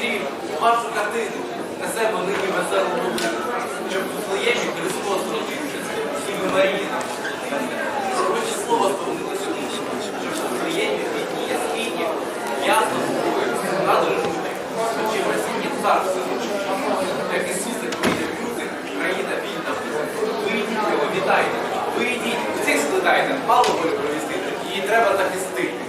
Андрію, вашу картину на себе нині веселу руку, щоб у своєму Христос родився, сіли Марії нам Проче слово сповнилося вічно, щоб у своєму вітні ясвіні, ясно зброю, надружити, чи в Росії царство, як Ісусе прийде вийде люди, країна вільна. Вийдіть його, вітайте, вийдіть, всіх скликайте, палубою провістити, її треба захистити.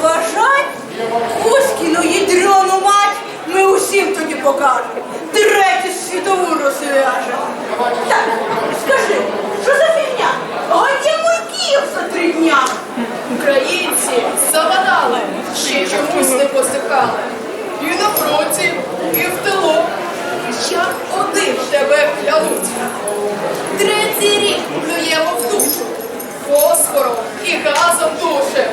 поважать, Кузькіну ядрену мать ми усім тоді покажемо. Третю світову розв'яжемо. Так, скажи, що за фігня? Годі мурків за три дня. Українці завадали, ще чомусь не посипали. І на фронті, і в тилу. Як один тебе клянуть. Третій рік плюємо в душу, фосфором і газом душе.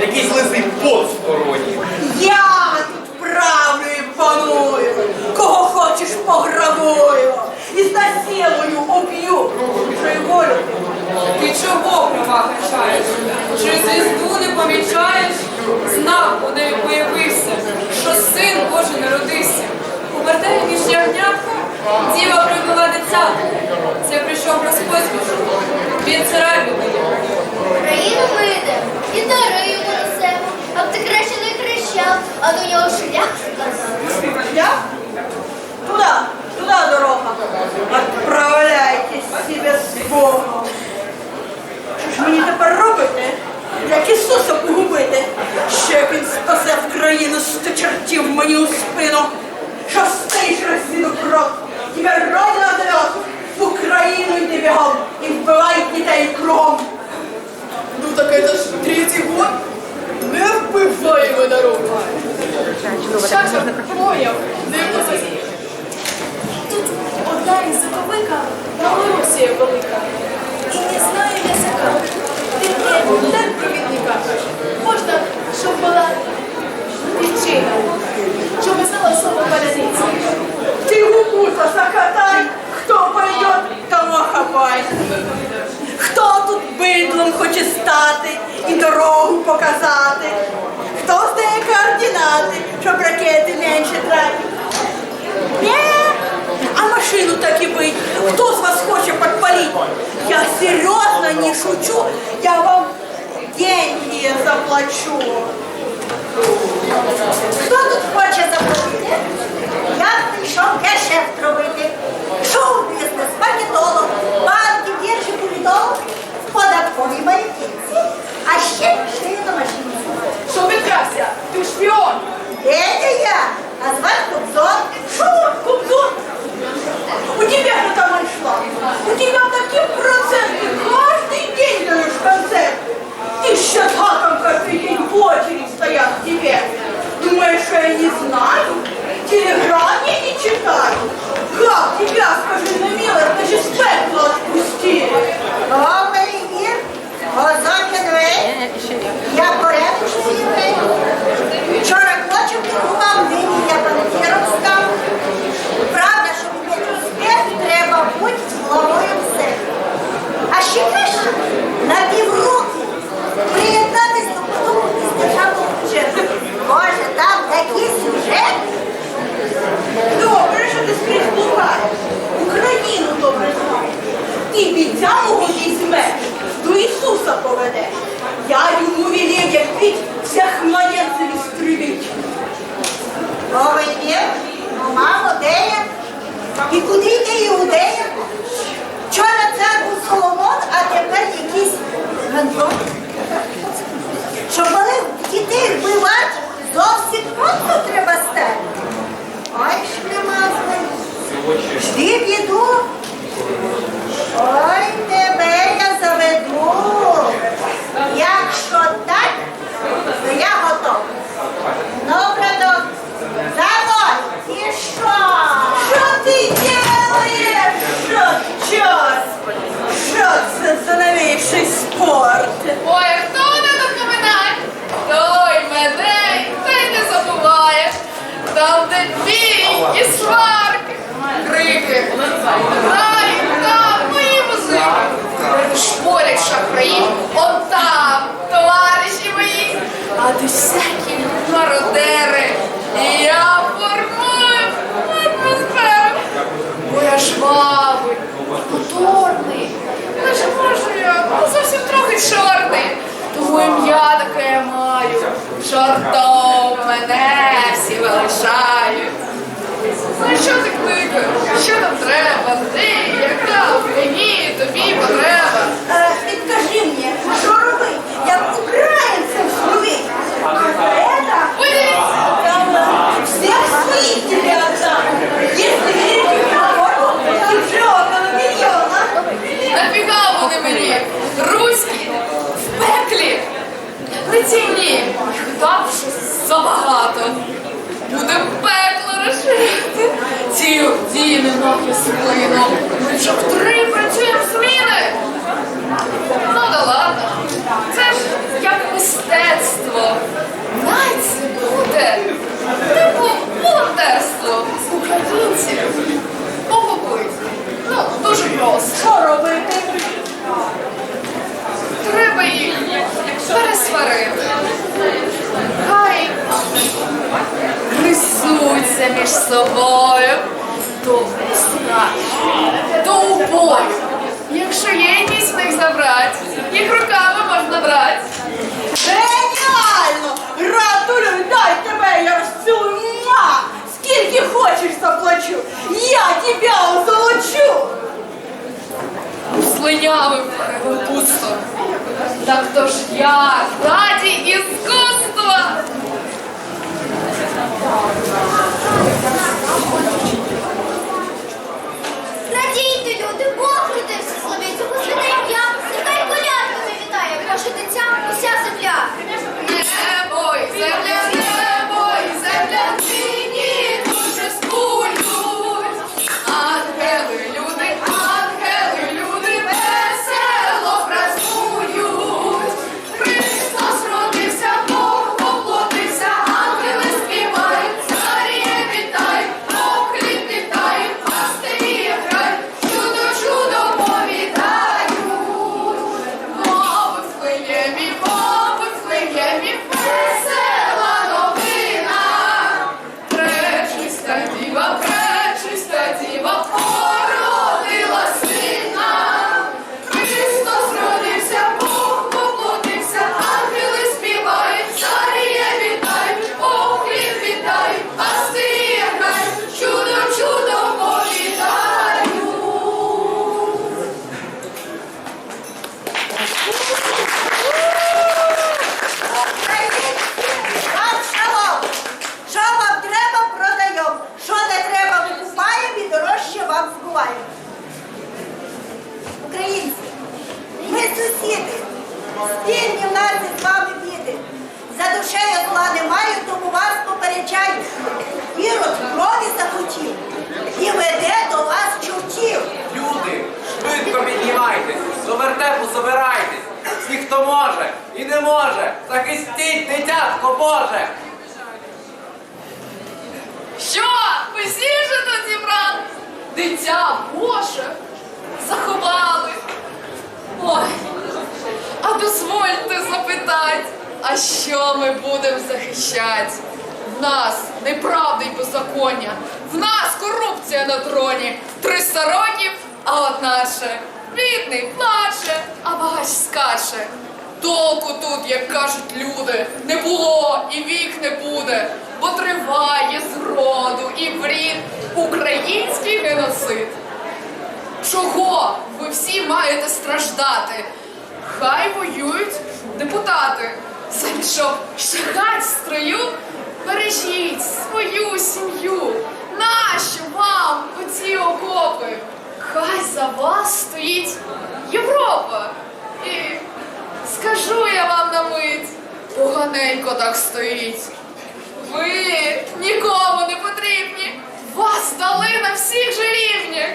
якийсь лисий пот в короні. Я тут правлю і паную, кого хочеш пограбую і засілою уб'ю. Чуй, Волю, ти чого права качаєш? Чи звізду не помічаєш? Знак у неї появився, що син Божий народився. У між ягнятка діва прибила дитя. Це прийшов розпослішу. Він царай буде. Країну ми йдемо і дари йому несемо. А ти краще не кричав, а до нього шлях шукав. Я? Туда, туда дорога. Отправляйтесь себе з Богом. Що ж мені тепер робити? Як Ісуса погубити? Ще як він спасе в країну сто чертів мені у спину. Що стоїш розсіну кров? Тебе родина дает в Україну йди бігом і вбивай дітей кругом. Ну так это ж третий год. Не вбиваємо народ. Шаша, поняв, не позиції. Тут одна із заковика Малоросія велика. І не знаю язика. Ти мені так провідника. Можна, щоб була дівчина, щоб знала слово паляниця. Ты губу-то закатай, кто пойдет, того хапай. Хто тут бидлом хоче стати і дорогу показати? Хто здає координати, щоб ракети менше тратить? Не, а машину так и быть. Кто з вас хоче подпалить? Я серьезно не шучу, я вам деньги заплачу. Хто тут хоче заплатити? Я прийшов гешефт робити. Шоу-бізнес, маркетолог, банки, біржі, політолог, податкові маркетинці, а ще шию на машині. Що відкрався? Ти шпіон! Де це я? А звати Кобзон. Шо, Кобзон? У тебя что там шла? У тебя такие проценты каждый день даешь концерты. И сейчас хаком Вчора клочок торгував, нині я став. Правда, щоб іметь успіх, треба бути головою все. А ще краще на півроку приєднатись до потоку з державного бюджету. Боже, там такі сюжети. Добре, що ти скрізь блукаєш. Україну добре знаєш. Ти бідзямого візьмеш, до Ісуса поведеш. Я йому велів, як піть, всіх младенців істребить. Новий вік, ну мамо, де я? І куди йде іудея? Вчора цар був Соломон, а тепер якийсь Гандон. Щоб вони дітей вбивати, зовсім просто треба стати. Ой, шлемазний. Жди біду. Ой, тебе я заведу. Якщо так, то я готов. Ну, браток, заводь, і що? Що ти делаєш? Що час? Що це за новейший спорт? Ой, хто не допоминає, той мене та й не забуває. Там, де бій і сварки, крики, грай, там мої музики. Шпорять шахраї, он там, товариші мої, а ти всякі мародери. І я формую атмосферу. Бо я жвавий, моторний, не ж можу я, ну, зовсім трохи чорний. Тому ім'я таке я маю. Чортом мене всі величають. Ну що ти кликаєш? Що там треба? Ти, яка? Мені, тобі потреба. Е, Підкажи мені, що робити? Як українцям зробити? А это... Подивіться! Всех своих тебе отдам. Если верите в работу, то уже около миллиона. Нафіга вони мені? Руські. Лиційні, там щось забагато. Буде пекло розширити. Ці діни нахи свину. Ми вже втри працюємо зміни. Ну да ладно. Це ж як мистецтво. Най це буде. Типу волонтерство українців. Побокують. Ну, просто. Що робити? Треба їх пересварити. Хай гризуться між собою, то страшно, то у бою. Якщо є якісь з них забрати, їх руками можна брати. Геніально! Гратулюю, дай тебе я розцілую! Муа! Скільки хочеш заплачу! Я тебе озолочу! слиняли пусто. Так то ж я раді іскусства. А що ми будемо захищати? В нас неправда й беззаконня, в нас корупція на троні. Триста років, а от наше бідний плаче, а багач скаче. Толку тут, як кажуть люди, не було і вік не буде, бо триває зроду і брід український геноцид. Чого ви всі маєте страждати? Хай воюють депутати. Щоб шагать строю, бережіть свою сім'ю. Нащо вам оці окопи? Хай за вас стоїть Європа. І скажу я вам на мить, поганенько так стоїть. Ви нікому не потрібні. Вас дали на всіх же рівнях.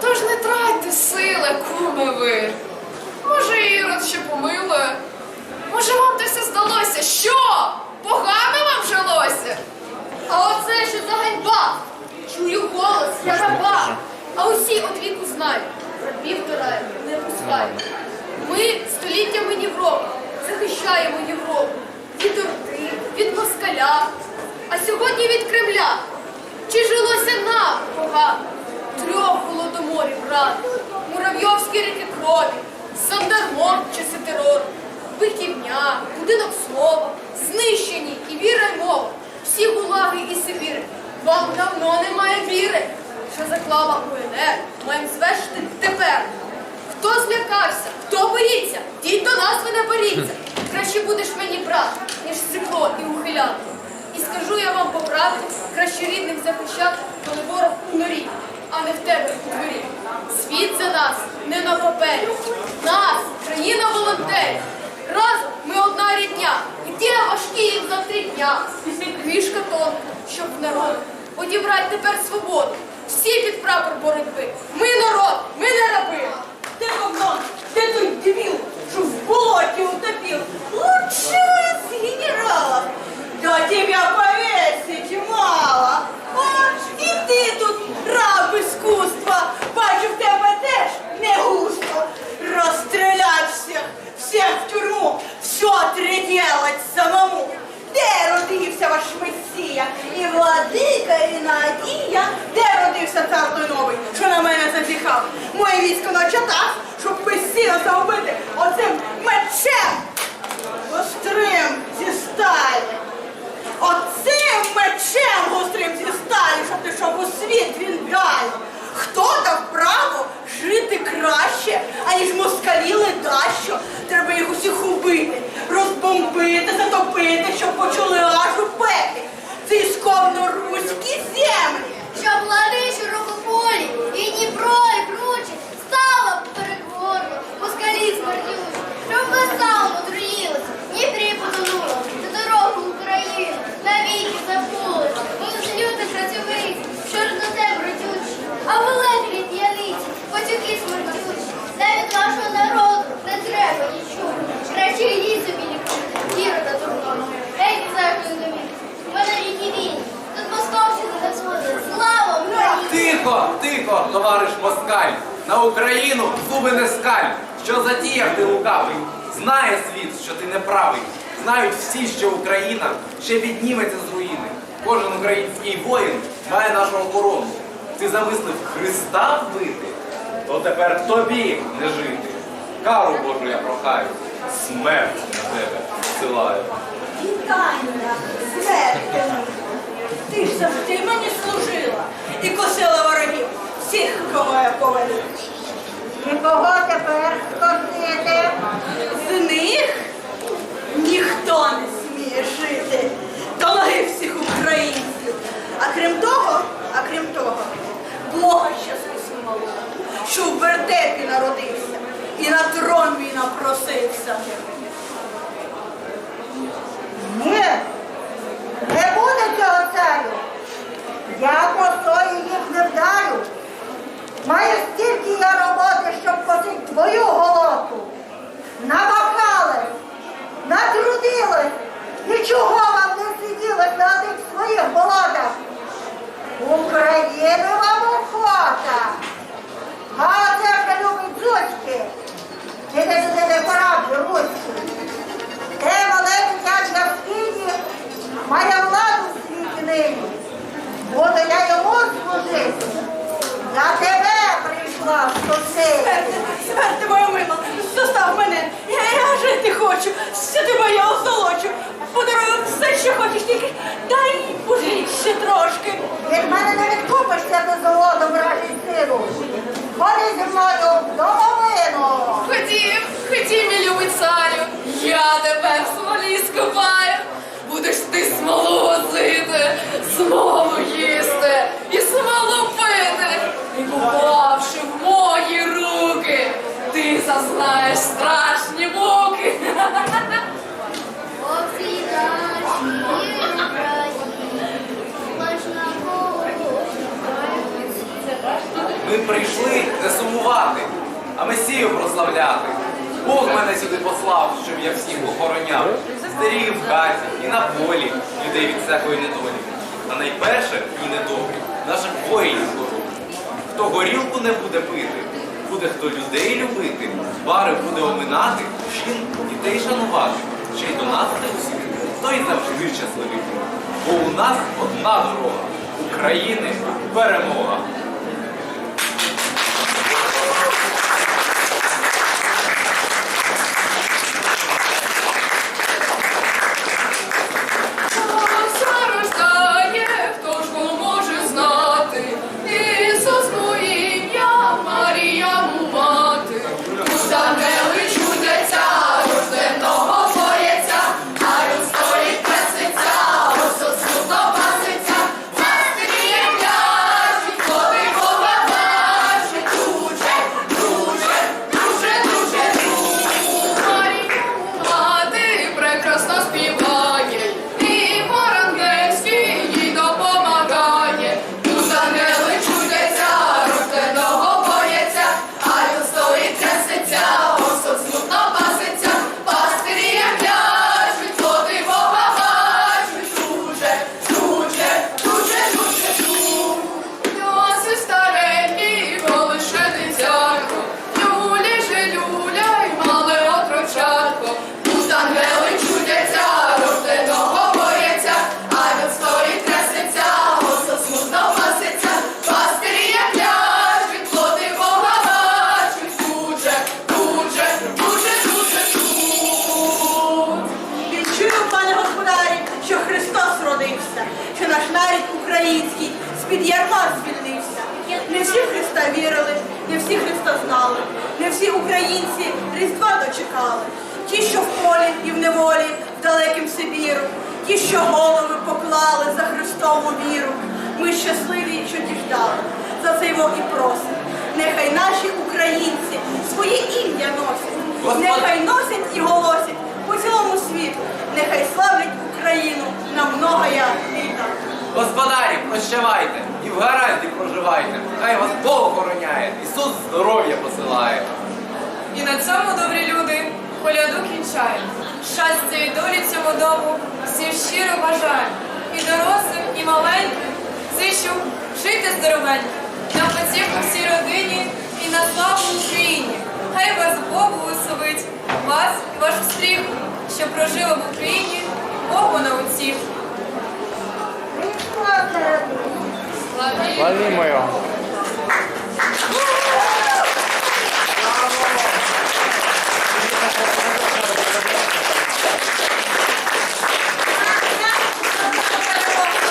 Тож не тратьте сили, куми ви. Може, Ірод ще помилує. Може, вам те все здалося? Що? Погано вам жилося? А оце що за ганьба? Чую голос, я раба. А усі от віку знають. Рабів караємо, не пускаємо. Ми століттями Європи, захищаємо Європу. Від орди, від москаля, а сьогодні від Кремля. Чи жилося нам погано? Трьох голодоморів рано, муравйовські ріки крові, Сандармон часи терору, Биківня, будинок слова, знищені і віра й мова, всі гулаги і Сибіри. Вам давно немає віри, що заклала УНР, маємо звершити тепер. Хто злякався, хто боїться, дій до нас ви не боріться. Краще будеш мені брат, ніж стекло і ухиляти. І скажу я вам по правді, краще рідних захищати, коли ворог у норі, а не в тебе у дворі. Світ за нас не на папері. Нас, країна волонтерів. Разом ми одна рідня. І ті важкі їм за три дня. Вішка тонка, щоб народ одібрати тепер свободу. Всі під прапор боротьби. Ми народ, Тихо, тихо, товариш москаль, на Україну зуби не скаль, що затіяв ти лукавий. Знає світ, що ти неправий. Знають всі, що Україна ще підніметься з руїни. Кожен український воїн має нашу охорону. Ти замислив Христа вбити, то тепер тобі не жити. Кару Божу я прохаю, смерть на тебе силаю. Вітаю, смерть! Ти ж завжди мені служила і косила ворогів всіх, кого я повелів. І кого тепер косити? З них ніхто не сміє жити. До ноги всіх прийшли не сумувати, а Месію прославляти. Бог мене сюди послав, щоб я всіх охороняв. Старів в хаті і на полі людей від всякої недолі. Та найперше і недобрі наших воїнів здоров'я. Хто горілку не буде пити, буде хто людей любити, бари буде оминати, жін дітей шанувати, ще й до нас не усіх, то й завжди щасливі. Бо у нас одна дорога України перемога. Українці Різдва дочекали. Ті, що в полі і в неволі, в далеким Сибіру, ті, що голови поклали за Христову віру. Ми щасливі, що діждали. За це його і просимо. Нехай наші українці своє ім'я носять. Нехай носять і голосять по цілому світу. Нехай славлять Україну на многоя літа. Господарі, прощавайте і в гаразді проживайте. Хай вас Бог охороняє, Ісус здоров'я посилає. І на цьому, добрі люди, коляду кінчаємо. Щастя і долі цьому дому всім щиро бажаємо. І дорослим, і маленьким зичу жити здоровенько, на потіху всій родині і на славу Україні. Хай вас Бог благословить, вас і вашу стріху, що прожила в Україні, Богу на. Славі! Славімо його. 何が何が起こるのか。